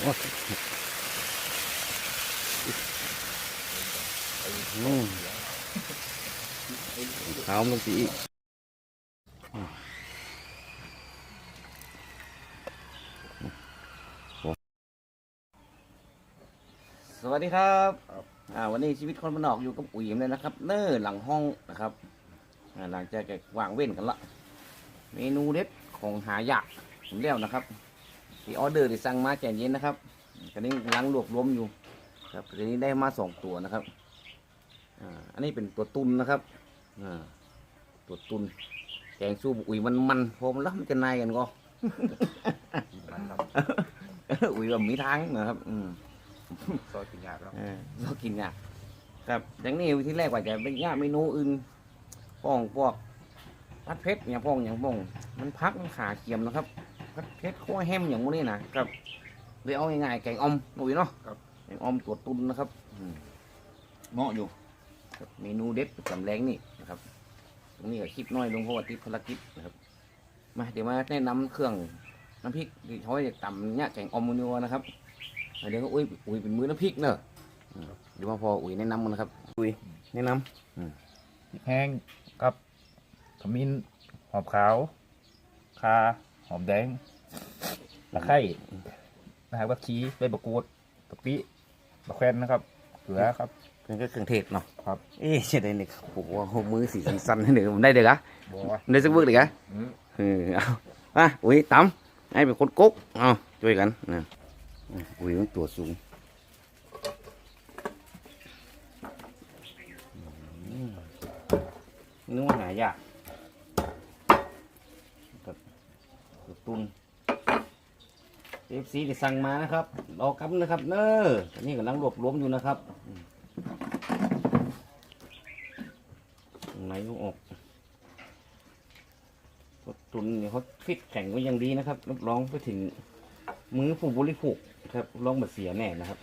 โอ้อืมขาวลงสีสวัสดีครับอ่าวันนี้ชีวิตคนบ้านนอกอยู่กับอุ๋ยเลยนะครับ เน้อหลังห้องนะครับอ่าหลังจากแกวางเว้นกันละ เมนูเด็ดของหายากผมเลี้ยวนะครับ ที่ออเดอร์ที่สั่งมาแจกเย็นนะครับตอนนี้กำลังรวบรวมอยู่ ครับทีนี้ได้มาสองตัวนะครับอ่าอันนี้เป็นตัวตุนนะครับอ่าตัวตุนแกงสู้อุ๋ยมันมันๆพอมันแล้วมันจะนายกันก็อุ๋ยแบบมีทางนะครับอืมซอยกินยากแล้วเออเรากินเนี่ยครับอย่างนี้ที่แรกว่าจะเป็นย่าเมนูอื่นป้องพวกพัดเพชรอย่างป้องอย่างป้อง มันพักมันขาเคียมนะครับพัด เพชรขั้วแฮมอย่างพวกนี้นะครับเลยเอาง่ายๆแกงออมหนุ่ยเนาะแกงออมตัวตุนนะครับอืมเหมาะอยู่ครับเมนูเด็ดประจำแรงนี่นะครับ ตรงนี้ก็คลิปน้อยลงเพราะว่าติดภารกิจนะครับ มาเดี๋ยวมาแนะนำเครื่องน้ำพริกที่เขาจะตำเนี่ยแกงออมมือนัวนะครับเดี๋ยวก็อุ้ยอุ้ยเป็นมือน้ำพริกเนอะอืมเดี๋ยวมาพออุ้ยแนะนำมันนะครับ อุ้ยแนะนพริกแห้งกับขมิ้นหอมขาวคา หอมแดงตะไคร้นะครับว่าขี้ใบมะกรูดกะปิมะแขวนนะครับเกลือครับำเป็นก็เครื่องเทศเนาะครับเอ๊ะใช่ได้เนี่ยโอ้โหหัวมือสีสั้นๆให้หนึ่งผมได้เด็กอะบัวได้สักเบิกเด็กอะอืมเออเอามาอุ้ยตำให้เป็นคนกุ๊กเอาช่วยกันนะอืมอุ้ยมันตัวสูงอืมนึกว่าหายากครับ ตุนเอฟซีที่สั่งมานะครับรอกับนะครับเนอตอนนี้กำลังรวบรวมอยู่นะครับตรงไหนลูกออกตุนเนี่ยเขาฟิตแข็งไว้อย่างดีนะครับรับรองไปถึงมือผู้บริโภคครับรองบาเสียแน่นะครับ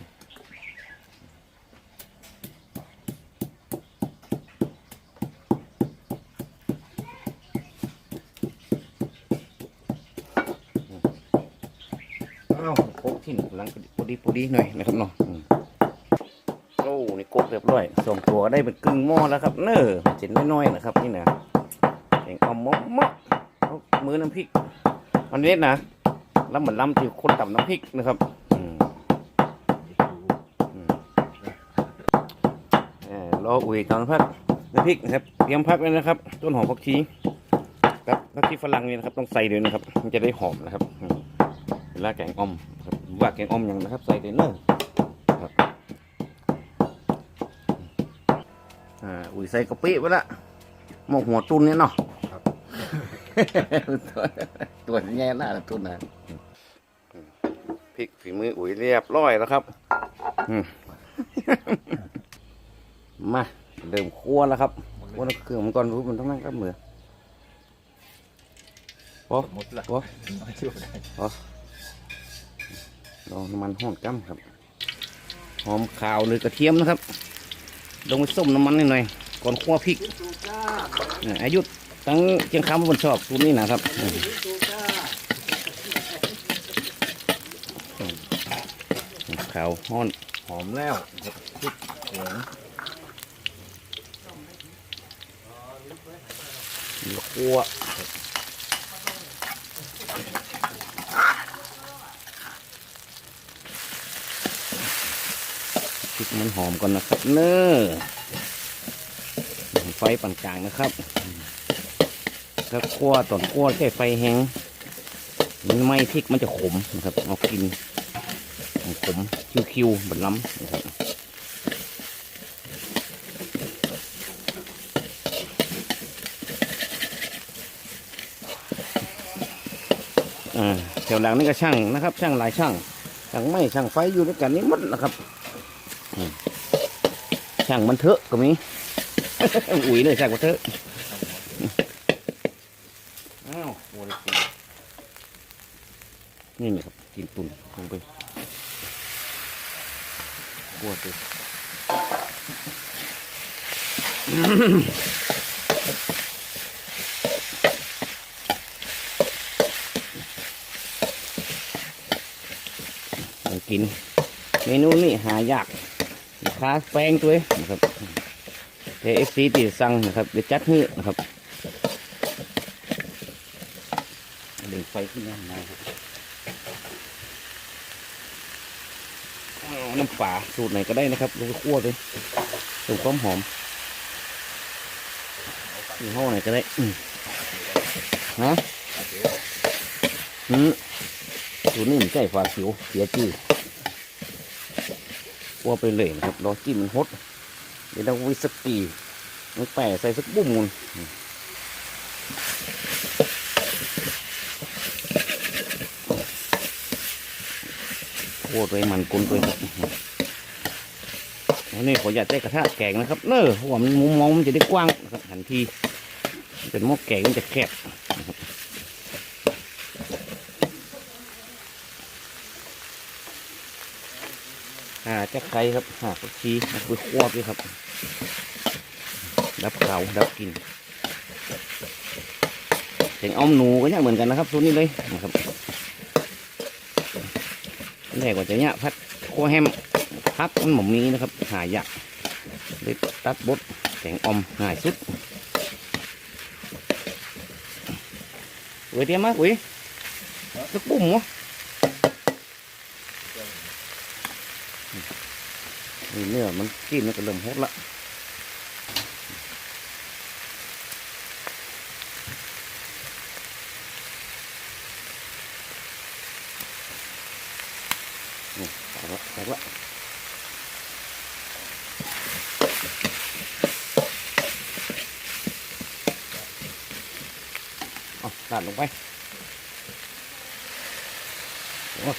อ้าวโคกที่หนึ่งกำลังพอดีพอดีหน่อยนะครับเนาะอืมโอ้นี่โคกเรียบร้อยสองตัวได้เป็นกึ่งหม้อแล้วครับ เนอเจ็ดน้อยๆนะครับ นี่นะแกงเอาหมะมะเอามือน้ำพริกมันเล็ดนะแล้วเหมือนล้ำที่คนต่ำน้ำพริกนะครับรออุ่ยตอนพักน้ำพริกนะครับเตรียมพักเลยนะครับ ต้นหอมผักชีกับผักชีฝรั่งนี่นะครับ ต้องใส่ด้วยนะครับ มันจะได้หอมนะครับ เวลาแกงอ่อมครับว่าแกงอ่อมอย่างนะครับ ใส่เลยเนอะครับอ่าอุ่ยใส่กะปิไว้ละหมกหัวตุนเนี่ยเนาะตัวตัวแง่หน้าตัวนะพริกฝีมืออุ๋ยเรียบร้อยแล้วครับอืมมาเริ่มคั่วแล้วครับคั่วแล้วเครื่องมันก่อนรู้มันต้องนั่งกับมือพอหมดละพอไม่เชื่อได้ ลองน้ำมันห้อนจ้ำครับ หอมขาวหรือกระเทียมนะครับ ลงไปส้มน้ำมันนิดหน่อยก่อนคั่วพริกเนี่ยอายุตั้งเชียงคำมันชอบสูตรนี้นะครับอืมขาวห้อนหอมแล้วครับพริกแข็งมีคั่วพริก มันหอมก่อนนะครับ เน้อไฟปานกลางนะครับถ้าคั่วตอนคั่วใช้ไฟแห้งมันไม้พริกมันจะขมนะครับเอากินขมคิวๆบัดล้ำนะครับอ่าแถวหลังนี่ก็ช่างนะครับ ช่างหลายช่างช่างไม้ช่างไฟอยู่ด้วยกันนี่หมดนะครับ ช่างมันเถอะก็มี อุ๋ยเลยช่างมันเถอะอ้าวโอ้ยตุนนี่นะครับกินตุนลงไปกลัวตัวของกิน เมนูนี้หายากลูก ค้าแป้งตัวเองนะครับเอฟซีติดสั่งนะครับเดี๋ยวจัดให้นะครับเดี๋ยวไฟขึ้นมาหน่อยครับน้ำปลาสูตรไหนก็ได้นะครับลงไปคั่วเลยสูตรความหอมยี่ห้อไหนก็ได้อืมฮะอืมสูตรนี้มันใช่ฝาผิวเสียจื้ อว่าไปเลยนะครับรอจิ้มมันฮดเดี๋ยวเราวิสกี้มันแปะใส่สักบุ้มมุนโคตรเลยมันกุนเลยครับอันนี้ขออยากได้กระทะแกงนะครับเนอะเพราะว่ามันมุมมองมันจะได้กว้างนะครับทันทีเป็นหม้อแกงมันจะแคบนะครับหาจะใครครับหากชีมาคุยควบด้วยครับ ดับเขาดับกินเสียงอ้อมหนูก็เนี่ยเหมือนกันนะครับสูตรนี้เลยนะครับแรกว่าจะเนี่ยพัดโคแฮมพักมันหม่อมีนะครับ หายากเลยตัดบดแกงออมง่ายสุดเว้ยเตี้ยมากเว้ยสักปุ่มวะ นี่เนื้อมันกินมันก็เริ่มหดละนี่ใส่ละใส่ละเอาตัดลงไปโอ้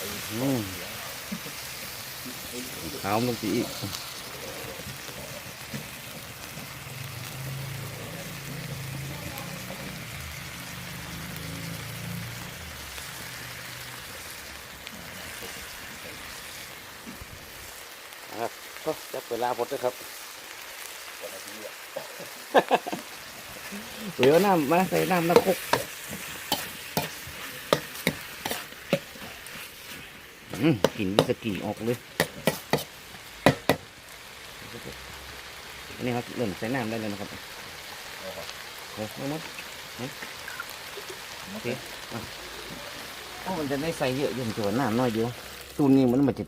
อืม ขาวลงไปอีกครับก็จับเวลาหมดเลยครับเดี๋ยวน้ำมาใส่น้ำน้ำคุกอืม กลิ่นวิสกี้ออกเลยอันนี้ครับเริ่มใส่น้ำได้เลยนะครับเดี๋ยวไม่หมดนี่โอเคอะอ๋อมันจะได้ใส่เยอะอยังตัวน้ำน้อยเดียวตูนนี้มันมันจะ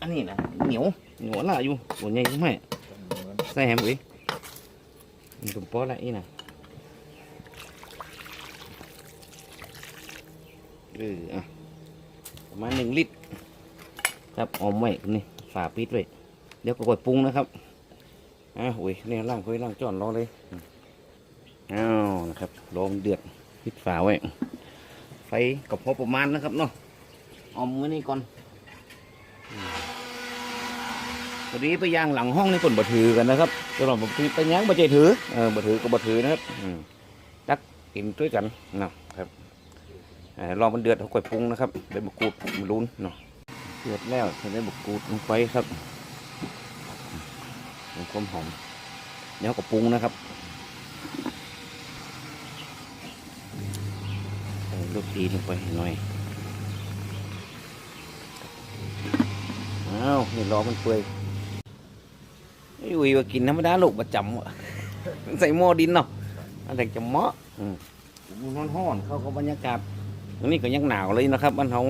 อันนี้นะเหนียวเหนียวหน่าอยู่ส่วนใหญ่ใช่ไหมใส่แฮมอุ้ยมันตุ่มโป๊ะละอีน่ะเอออะประมาณหนึ่งลิตร ครับออมไว้นี่ฝาปิดไว้เดี๋ยวก็กดปรุงนะครับอ้าวโอ้ยเนี่ยล่างคุยล่างจอนรอเลยอ้าวนะครับรอมนเดือดปิดฝาไว้ไฟก็พอประมาณนะครับเนาะเอามือนี่ก่อนอืมพอดีไปย่างหลังห้องนี่คนบ่ถือกันนะครับตลอดผมไปย่างบ่ใจถือเออบ่ถือก็บ่ถือนะครับอืตักกินด้วยกันนะครับอ่อรอมันเดือดเขาค่อยปรุงนะครับใบมะกรูดมะรุนเนาะ เดือดแล้วใส่ใบมะกรูดลงไปครับมีความหอมเดี๋ยวก็ปรุงนะครับใส่ลูกดีลงไปหน่อยอ้าวนี่รอมันเปื่อยไอ้อุ้ยว่ากินธรรมดาลูกประจำวะใส่หม้อดินเนาะอะไรจะเหมาะอืมมันร้อนๆเข้ากับบรรยากาศอันนี้ก็ยังหนาวเลยนะครับบ้านเรา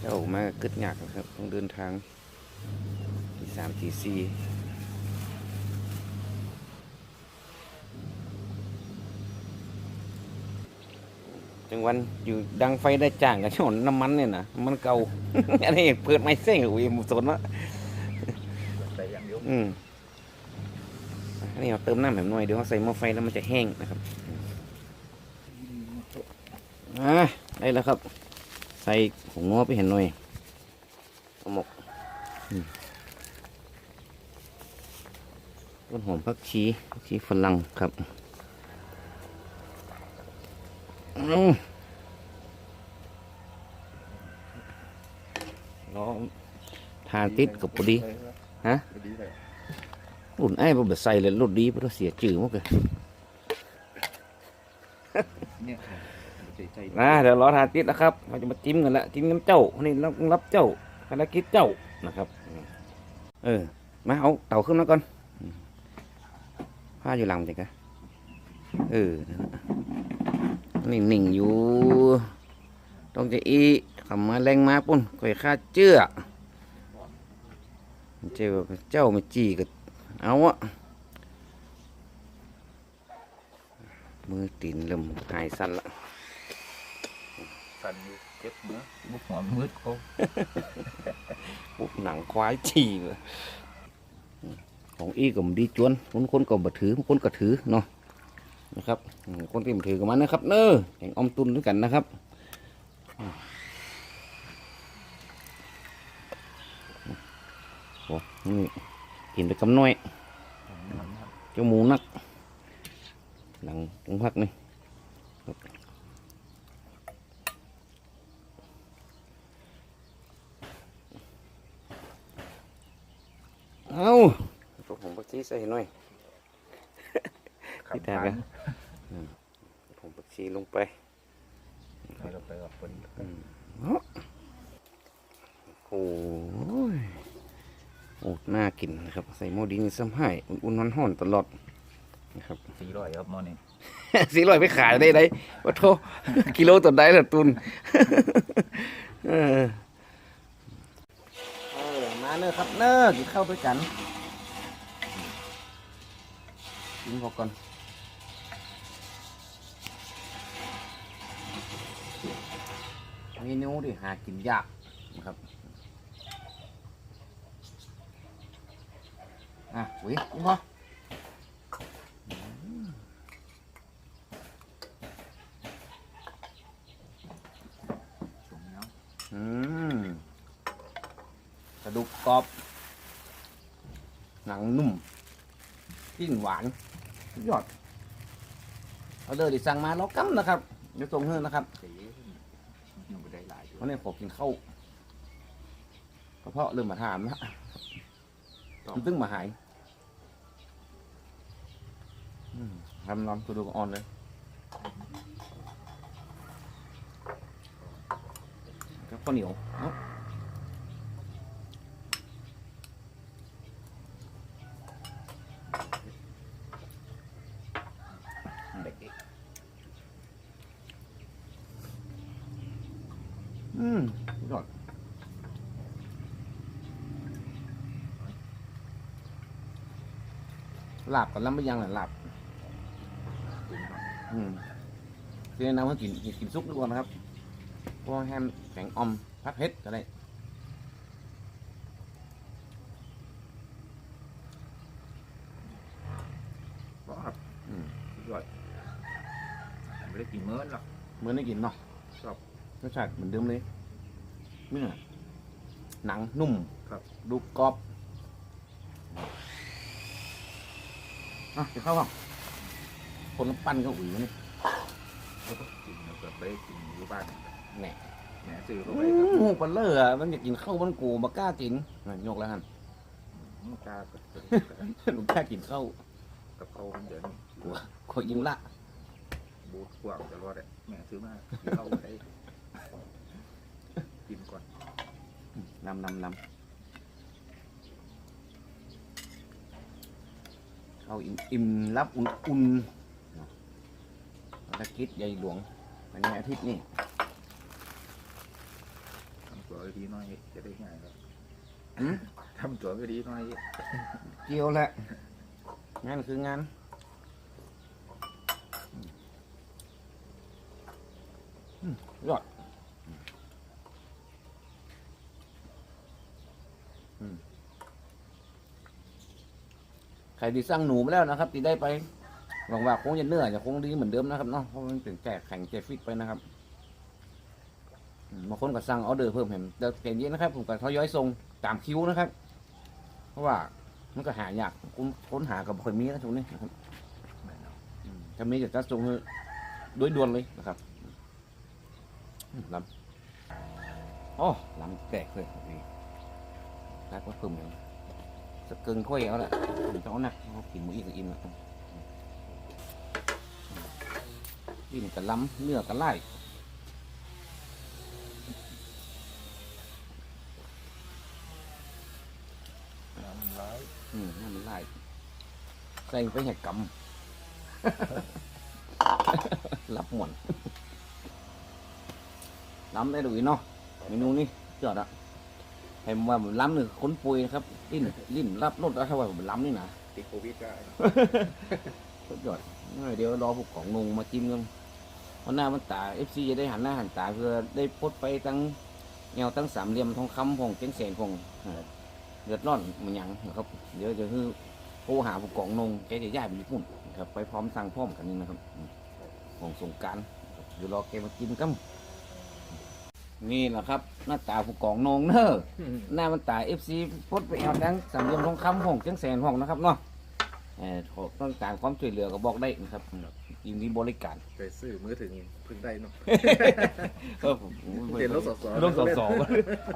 เจ้า มากึดหยักนะครับ ต้องเดินทางที่สามที่สี่จังวันอยู่ดังไฟได้จ้างกันชนน้ำมันเนี่ยนะน้ำมันเก่าอันนี้เปิดไม้เส้งอุ้ยมุสนวะใส่อย่างเดียวอืมอันนี้เราเติมน้ำแบบหน่อยเดี๋ยวเราใส่หม้อไฟแล้วมันจะแห้งนะครับอ่าได้แล้วครับ ใส่ผงนัวไปเห็นหน่อยเอาหมกอืมต้นหอมผักชีผักชีฝรั่งครับอืมรอทานติดกับพอดี ฮะรุ่นไอ้บ่เบิดใส่เลยรุ่นดีเพราะเสียจื่อมากเลยเนี่ยใจใจ นะเดี๋ยวรอทาติดนะครับเราจะมาจิ้มกันละจิ้มน้ำเจ้านี่รับรับเจ้าภารกิจเจ้านะครับ เออ มาเอาเต่าขึ้นมาก่อนผ้าอยู่หลังมันจะกะเออนั่นน่ะนิ่งอยู่ต้องจะอีขำมาแรงมาปุ่นก่อยค่าเจื้อเจ้าเจ้ามาจีก็เอาอะมือตีนเริ่มหายสั่นละ สั่นอยู่เจ็บเนื้อบุกหัวมืดเขาปุ๊บหนังควายฉี่เลยของอีก็มนดีจวน คนคนก็บ่ถือคนก็ถือเนาะนะครับอืมคนที่บ่ถือกับมันนะครับ เนอแข่งออมตุนด้วยกันนะครับอืมโอ้นี่กินไปกำน้อยเจ้าหมูนักหลังตรงพักนี่ครับ เอาตัวผมปักชีใส่หน่อยพี่แทนกันผมปักชีลงไปให้เราไปกับคนโอ้ยโอ้น่ากินนะครับ ใส่หม้อดินซ้ำให้อุ่นๆร้อนๆตลอดนะครับสี่ร้อยครับหมอนี่สี่ร้อยไปขายได้ไหนว่าโทกิโลต่อได้ละตุนเออเออ มาเนอครับเนอะกินข้าวด้วยกันกินพอก่อนเมนูที่หากินยากนะครับอะอุ้ยกินพอ ตรงนี้ อืม กระดูกกรอบ หนังนุ่มกลิ่นหวานสุดยอดเอาเดอร์ที่สั่งมาแล้วกันะครับเดี๋ยวส่งให้นะครับสียังไม่ได้หลายอยู่วันนี้ผมกินข้าวกระเพาะเริ่มมาถามนะมันตึ้งมาหายอืมทำนอนกระดูกอ่อนเลยครับข้าวเหนียวเนาะเด็กอีกอืมสุดยอด หลับกันแล้วไม่ยังหรอหลับอืมคือแนะนำให้กินกินกินซุปดีกว่านะครับเพราะว่าแฮมแข็งออมพัดเพชรก็ได้ก็ครับอืมสุดยอดไม่ได้กินเมื่อหรอก เหมื่อนได้กินเนาะครับรสชาติเหมือนเดิมเลยเนื้อหนังนุ่มครับ ดูกรอบ อะจะเข้าเปล่าคนละปั้นก็อุ่ยนี่แล้วก็กินแล้วก็ไปกินอยู่บ้านแหน่แหนซื้อเข้าโอ้ไปครับโหปันเลอร์อะมันอยากกินข้าวมันกูมากล้ากินอะยกแล้วฮันลูกกากับลูกกล้ากินข้าวกับเขาเดี๋ยวนี้ขอยิงละบูทกว่างตลอดเลยแม่ซื้อมาเข้าไปได้กินก่อน นำนำนำ ข้าวอิ่มอิ่มรับอุ่นอุ่นภารกิจใหญ่หลวงอันนี้อาทิตย์นี่ทำตัวให้ดีหน่อยจะได้ง่ายครับอืมทำตัวให้ดีหน่อย เกี่ยวแหละ งานคืองานอืมยอด อืม ใครที่สร้างหนูมาแล้วนะครับที่ได้ไปหวังว่าคงจะเนื้อจะคงดีเหมือนเดิมนะครับเนาะเพราะมันเป็นแจกแข่งแจกฟิตไปนะครับมบางคนก็สั่งออเดอร์เพิ่มเห็นแต่เก่งเย็นนะครับ ผมก็ทยอยส่งตามคิวนะครับ เพราะว่ามันก็หายากค้นค้นหากับคนมีนะช่วงนี้นะครับอืมถ้ามีจะจัดส่งให้โดยด่วนเลยนะครับลำโอ้ลำแตกเลยนี่รักว่าเพิ่มอย่าง สกเกิงค่อยเอาละผมจะเอาหนักเขากินหมูอีกกับอิ่มละลิ้นกระล้ำเนื้อกระไล่น้ำมันร้ายอืมนั่นมันไล่ใส่ไปแหกกำรับหมวนล้ำได้ดูอีเนาะเมนูนี้ยอดอะ เห็นว่าล้ำหนึ่งค้นปุยนะครับลิ้นลิ้นรับรสแล้วถ้าว่าผมล้ำนี่นะติดโควิดได้สุดยอดเดี๋ยวรอพวกของนงมาจิ้มกันวันหน้ามันตาเอฟซีจะได้หันหน้าหันตาเพื่อได้พดไปตั้งแนวตั้งสามเหลี่ยมทองคำของเจ้งแสนของอ่าเดือดร้อนมันหยังนะครับ เดี๋ยวจะคือโทรหาผู้กองนงแกจะย้ายไปญี่ปุ่นนะครับไปพร้อมสั่งพร้อมกันนี่นะครับอืมของสงกรารเดี๋ยวรอแกมากินกัน นี่แหละครับ หน้าตาผู้กองนงเนอะหน้ามันตาเอฟซีพดไปเอาทั้งสามเหลี่ยมทองคำของเจ้งแสนของนะครับเนาะเอ่อขอต้องการความช่วยเหลือก็บอกได้นะครับยินดีบริการไปซื้อมือถึงพึ่งได้เนาะเออผมเรียนรถสอสอรถสอสอ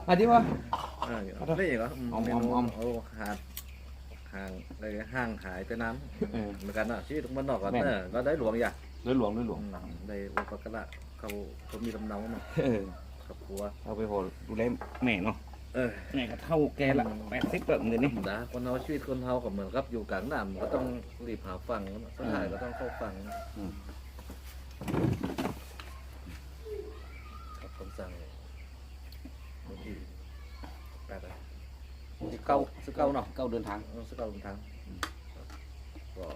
อันนี้ว่าอ่าได้ยังเหรออืมออมเมออมนูออมโอ้หาดห่างอะไรห้างหายไปน้เออำเหมือนกันนะชีวิตมันนอกกันแม่นเนอะก็ได้หลวงอย่าเรือหลวงเรือหลวงอืมได้อุปการะเขาเขามีลำเนาเนาะ เออครอบครัวเอาไปโหดูแลแม่เนาะเออแม่ก็เท่าแกละแปดสิบแบบเดี๋ยวนี้นะคนเราชีวิตคนเราก็เหมือนกับอยู่กลางน้ำก็ต้องรีบหาฝั่งนะสุดท้ายก็ต้องเข้าฝั่งนะอืมครับคำสั่งวันที่แปดอะสิบเก้าสิบเก้าเนาะเก้าเดินทางเออสกาวลงทางก็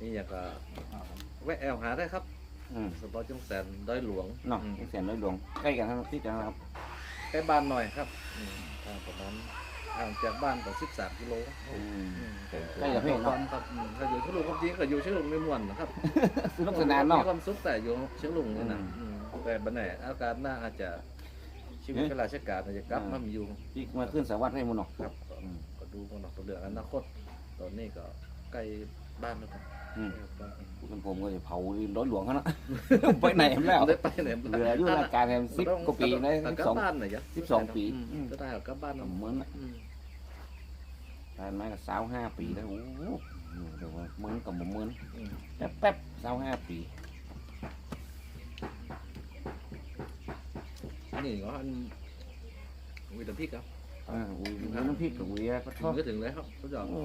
นี่อยากจะแวะแอลหาได้ครับ อืมสปอร์จังแสนดอยหลวงเนาะอืมแสนเรือหลวงใกล้กันทั้งที่กันนะครับใกล้บ้านหน่อยครับอืมทางประมาณห่างจากบ้านก็สิบสามกิโลอืมอืมใกล้กับพี่เนาะครับอืมถ้าอยู่เชียงลุงความจริงก็อยู่เชียงลุงไม่ม่วนนะครับสนุกสนานเนาะ มีความสุขแต่อยู่เชียงลุงนี่นะอืมอืมแต่บันไหนอาการหน้าอาจจะชีวิตเอ๊ะข้าราชการอาจจะกลับอ่ามามีอยู่ที่มาขึ้นสวัสดิ์ให้มุนเนาะ ครับก็อืม ก็ดูกันหน่อยตัวเรื่องอนาคต ตอนนี้ก็ใกล้บ้านแล้วครับ อืมใกล้บ้านมันผมก็จะเผาร้อยหลวงเขานะ ไปไหนแล้วได้ไปไหนเหลืออยู่รายการแฮมสิบกว่าปีนะกลัสิบบสองบ้านหน่อยจ้ะสิบสองปีอืมก็ได้กลับบ้านเนาะเหมือนนะอืมตายมาก็สาวห้าปีแล้วโอ้โหเดี๋ยวว่าเหมือนกับบ่เหมือนอืมแป๊บแป๊บสาวห้าปีนี่ก็อันมีแต่พริกครับอ่าอุ้ยน้ำพริกกับอุ้ยก็ชถึอบงก็ถึงเลยครับทุกอย่างโอ้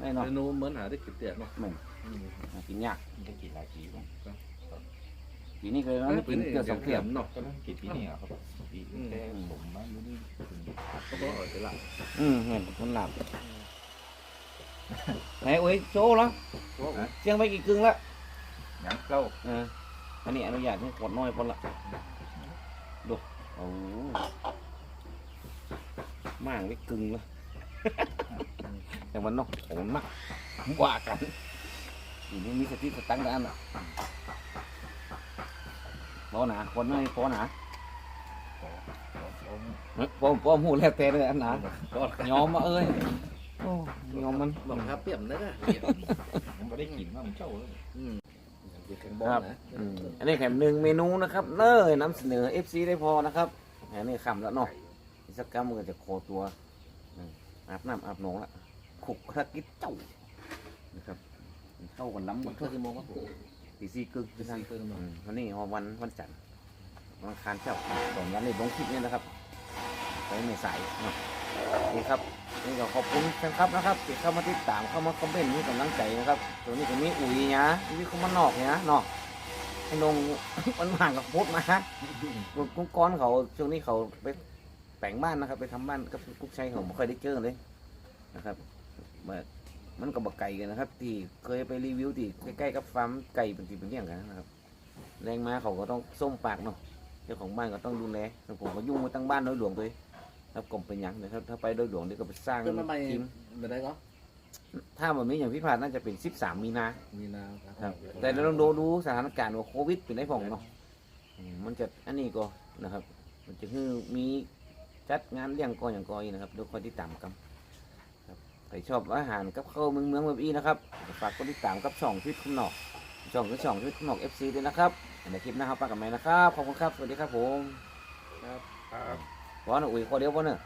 ได้เนาะเมนูเหมือนหาได้กินเตี๋ยเนาะแม่นอืมหากินยากได้กี่หลายปีบ้างปีนี้เคยมันกินเกือบสองเทียมเนาะก็ต้องกี่ปีนี่อะครับปีแต่ผมมาอยู่นี่ถึงก็ต้องเอาไปละอืมเห็นคนหลับไหนอุ้ยโชว์เหรอเชียงไปกี่กึ่งละยังเก้าเอออันนี้อนุญาตให้กดน้อยพอละดูโอ้มากไปกึ่งละ แต่มันเนาะโหนมากว่ากันอีนี่มีสติสตังค์กันอะพอหนาคนไม่พอหนาเฮ้ยป้อมป้อมหูแล้วแต่เลยอันหนาก็ยอมมาเอ้ยโอ้ยอมมันลองครับเปรียบได้ไหมผมไม่ได้กินว่ามันเจ้าเลยอืมเด็กแข่งบอลครับนะอืมอันนี้แถมหนึ่งเมนูนะครับเนยนำเสนอ FC ได้พอนะครับอันนี้คำแล้วเนาะอีกสักกรรมมันก็จะโคตัวอืมอาบน้ำอาบหนองละ ขุกครักกิดเจ้านะครับเข้ากันล้ำกันเท่ากี่โมงครับผมตีสี่กึ่งตีสี่ครึ่งอืมวันนี้วันวันจันทร์วันอังคารเจ้าสองวันนี้ลงคลิปเนี่ยนะครับไปในสายเนาะนี่ครับนี่ก็ขอบคุณแฟนคลับนะครับที่เข้ามาติดตามเข้ามาคอมเมนต์มีกำลังใจนะครับตัวนี้ก็มีอุ๋ยนะมีคนมานอกเนี่ยนะเนาะไอ้นงมันห่างกับพุทธมากุ๊กก้อนเขาช่วงนี้เขาไปแต่งบ้านนะครับ ไปทำบ้านกับกุ๊กชัยเขาไม่ค่อยได้เจอเลยนะครับแบบ มันก็บักไก่กันนะครับ ที่เคยไปรีวิวที่ใกล้ๆกับฟาร์มไก่เป็นที่เป็นเลี้ยงกันนะครับ แรงมาเขาก็ต้องส้มปากเนาะเจ้าของบ้านก็ต้องดูแลแต่ผมก็ยุ่งมาตั้งบ้านโดยหลวงเลยครับกลมเป็นหยังนะครับถ้าไปโดยหลวงนี่ก็ไปสร้างเกิดมาใหม่ทีมไม่ได้ก็ถ้าแบบนี้อย่างพี่พาดน่าจะเป็น13มีนา มีนาครับ แต่เราต้องดูดูสถานการณ์ว่าโควิดเป็นไงผ่องเนาะอืมมันจะอันนี้ก็นะครับ มันจะคือมีจัดงานเลี้ยงกออย่างกอยนะครับเดี๋ยวคอยติดตามกัน ครับใครชอบอาหารกับข้าวเมืองเมืองแบบนี้นะครับฝากกดติดตามกับช่องชีวิตคุณหนอกช่องคือช่องชีวิตคุณหนอก FC ด้วยนะครับในคลิปหน้าครับปากกับแม่นะครับขอบคุณครับสวัสดีครับผมครับครับบอลอุ้ยขอเดียวบอลเนอะ